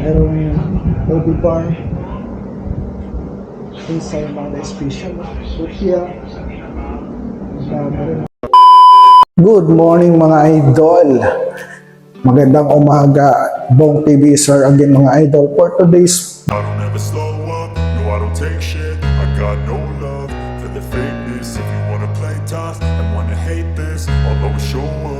Merong Obi Bar. Isa yung mga special. Turkey. Dami rin. Good morning mga idol. Magandang umaga. Bong TV sir again mga idol. For today's I don't ever slow up, no I don't take shit I got no love for the fakeness If you wanna play tough and wanna hate this I'll always show up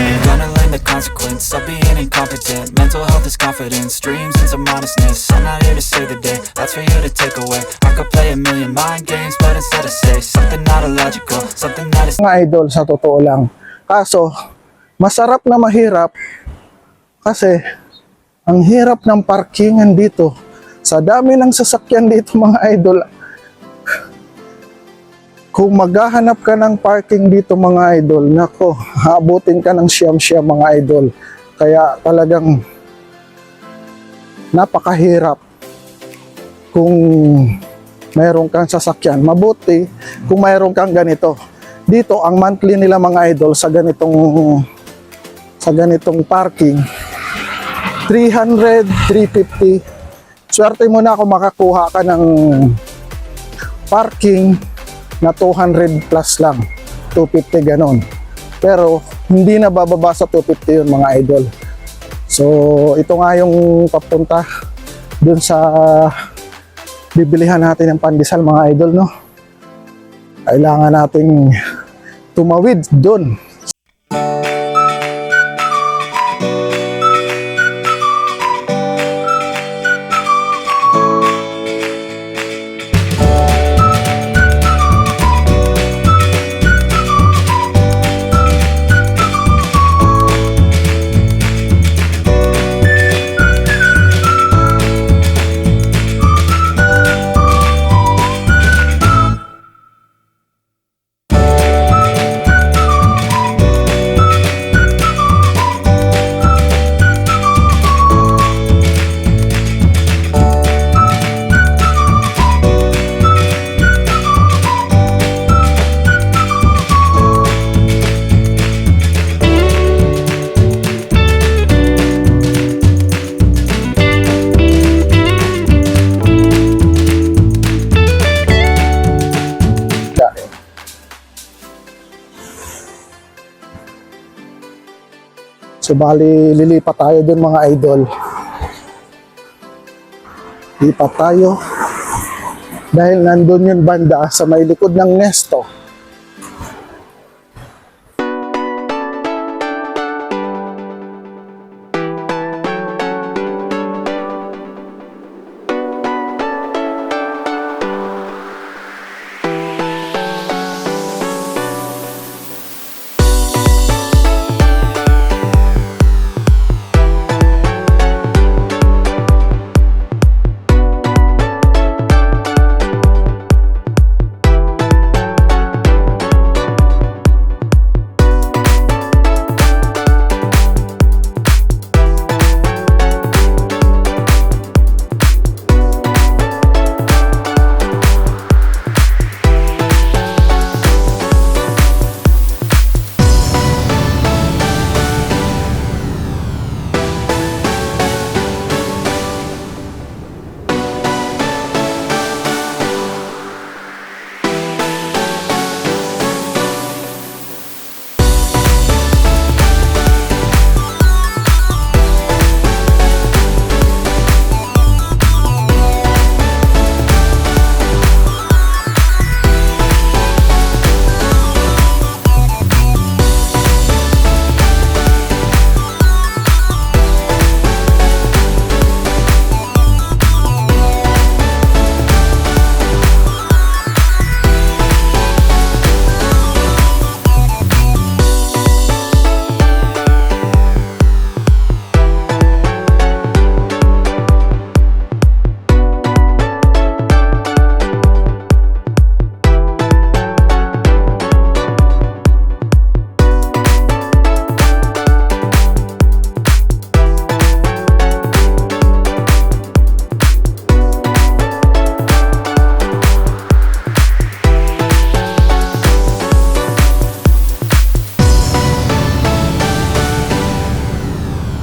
statement Gonna learn the consequence of being incompetent Mental health is confidence, dreams and some honestness I'm not here to save the day, that's for you to take away I could play a million mind games, but instead I say Something not illogical, something that is mga idol sa totoo lang. Kaso, masarap na mahirap kasi ang hirap ng parkingan dito. Sa dami ng sasakyan dito mga idol. Kung maghahanap ka ng parking dito mga idol, nako, habutin ka ng siyam-siyam mga idol. Kaya talagang napakahirap kung mayroon kang sasakyan. Mabuti kung mayroon kang ganito. Dito, ang monthly nila mga idol sa ganitong sa ganitong parking 300, 350. Swerte mo na kung makakuha ka ng parking na 200 plus lang. 250 ganon. Pero hindi na bababa sa 250 yun mga idol. So ito nga yung papunta dun sa bibilihan natin ng pandesal mga idol no. Kailangan nating tumawid dun So bali lilipat tayo dun mga idol. Lipat tayo. Dahil nandun yung banda sa may likod ng Nesto.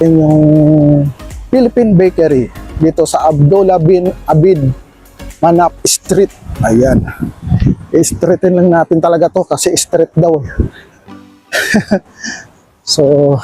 Yan yung Philippine Bakery dito sa Abdullah bin Abid Manap Street. Ayan. I-streetin lang natin talaga to kasi street daw. eh. so,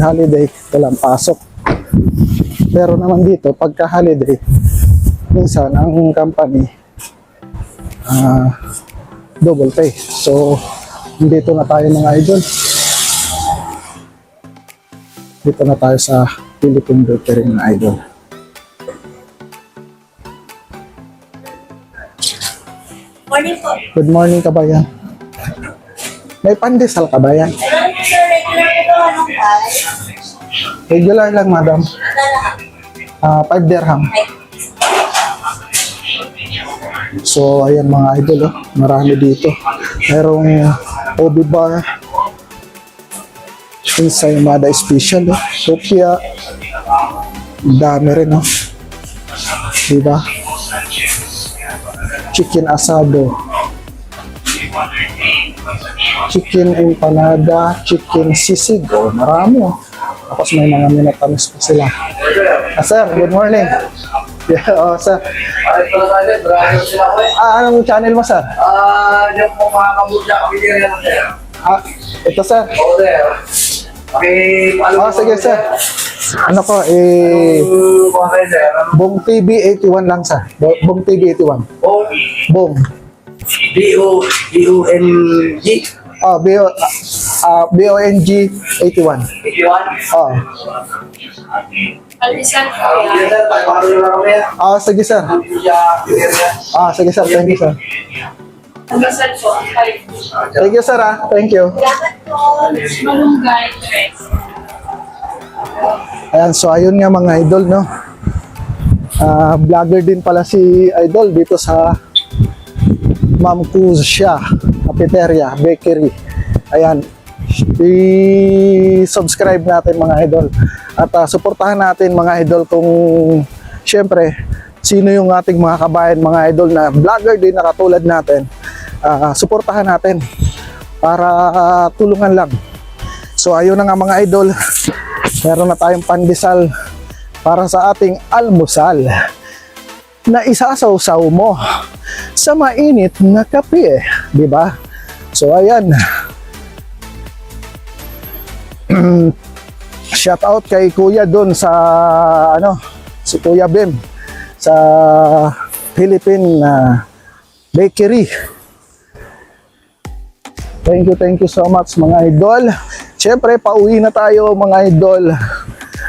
holiday, walang pasok. Pero naman dito, pagka holiday, minsan ang company ah double pay. So, dito na tayo mga idol. Dito na tayo sa Philippine Bakery mga idol. Morning po. Good morning kabayan. May pandesal kabayan. Regular lang madam. Dala. Ah, 5 dirham. So, ayan mga idol, oh. marami dito. Merong Obi Bar, Ensaymada Special, oh. Sopia, dami rin, oh. Diba? Chicken asado, chicken empanada, chicken sisig, oh, marami, oh. Tapos may mga minatamis pa sila. Ah, sir, good morning. Yeah, oh, sir. Ah, anong channel mo, sir? Ah, yung po mga kamutya, kapitira lang sir. Ah, ito, sir. Oo, sir. Paki-follow Oh, sige, sir. Ano ko, eh. Bong TV 81 lang, sir. Bo- Bong TV 81. O, Bong. B-O, B-O-N-G. Ah, B-O, ah, B-O-N-G 81. 81. Oh. Albisan po Ah, yan. Ah, sige, sir. Ah, sige, sir. Thank you, sir. Po. Five. Thank you, sir, ah. Thank you. Salamat po. Malunggay. Ayan, so ayun nga mga idol, no? Ah, vlogger din pala si Idol dito sa Ma'am Kuzia Cafeteria Bakery. Ayan, i-subscribe natin mga idol. At ah, suportahan natin mga idol kung syempre sino yung ating mga kabayan, mga idol na vlogger din na katulad natin. Ah, suportahan natin para ah, tulungan lang. So ayun na nga mga idol, meron na tayong pandesal para sa ating almusal na isasaw-saw mo sa mainit na kape, di ba? So ayan, shout out kay Kuya doon sa ano, si Kuya Bim sa Philippine ah, Bakery. Thank you, thank you so much mga idol. Siyempre, pauwi na tayo mga idol.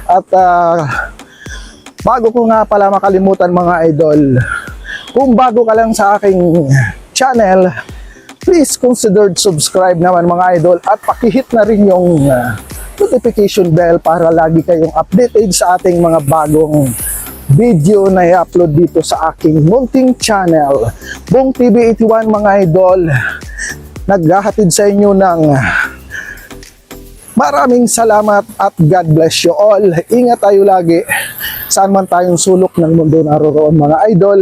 At ah, bago ko nga pala makalimutan mga idol, kung bago ka lang sa aking channel, please consider subscribe naman mga idol at pakihit na rin yung ah, notification bell para lagi kayong updated sa ating mga bagong video na i-upload dito sa aking munting channel. Bong TV 81 mga idol, naghahatid sa inyo ng maraming salamat at God bless you all. Ingat tayo lagi saan man tayong sulok ng mundo naroroon mga idol.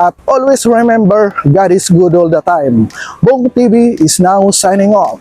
At always remember, God is good all the time. Bong TV is now signing off.